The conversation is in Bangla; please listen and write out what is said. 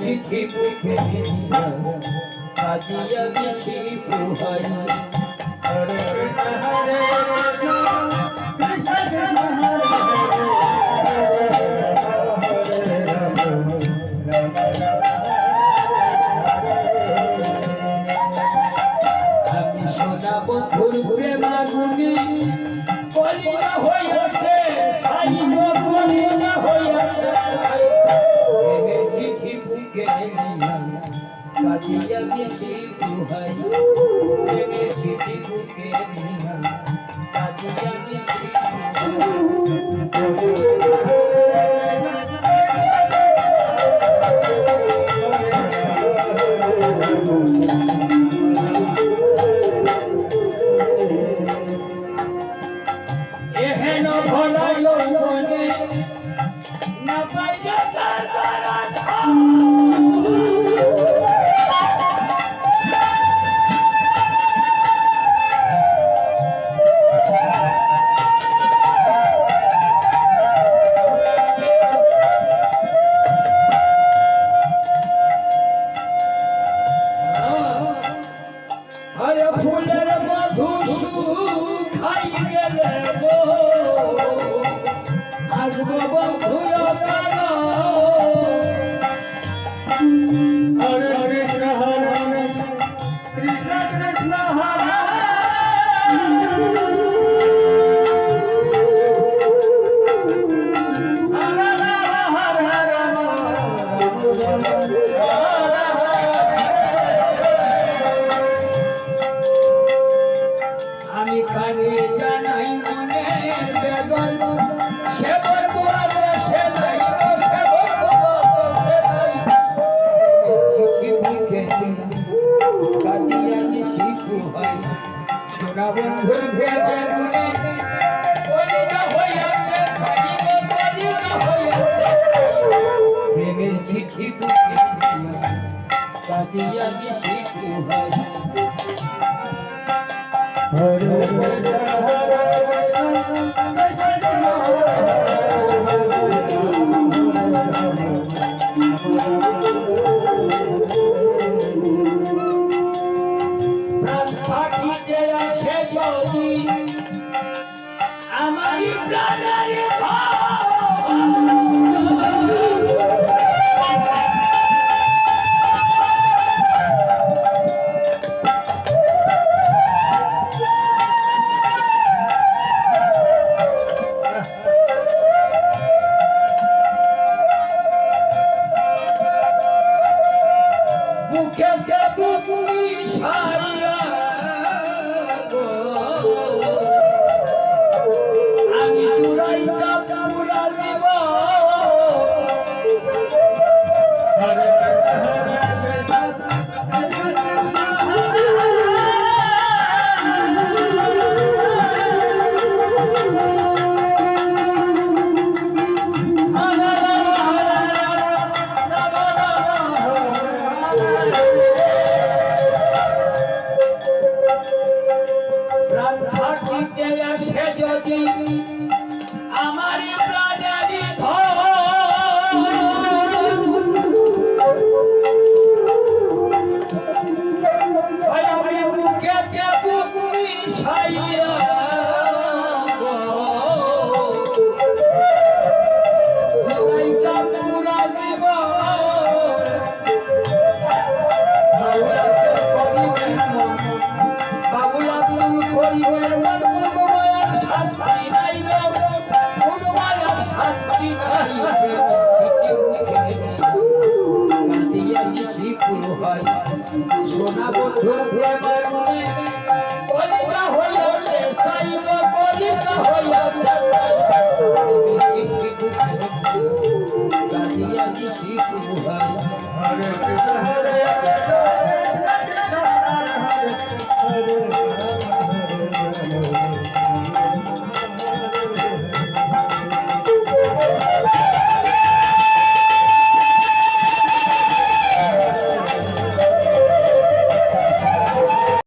চিঠি মুখে কাজিয়া বেশি প্রহাই আমি সোনা বন্ধুর প্রেমা গুলি কলিয়া হইয়াছে সাইন দিয়া বেশি দুহাই প্রেমের চিঠি বুকে নিয়া কাঁদিয়া বেশি দুহাই ফুলের মধু খাই দিয়া বেশি কুহাই হরে যদি আমারই প্রাণ জ্যোতি Look like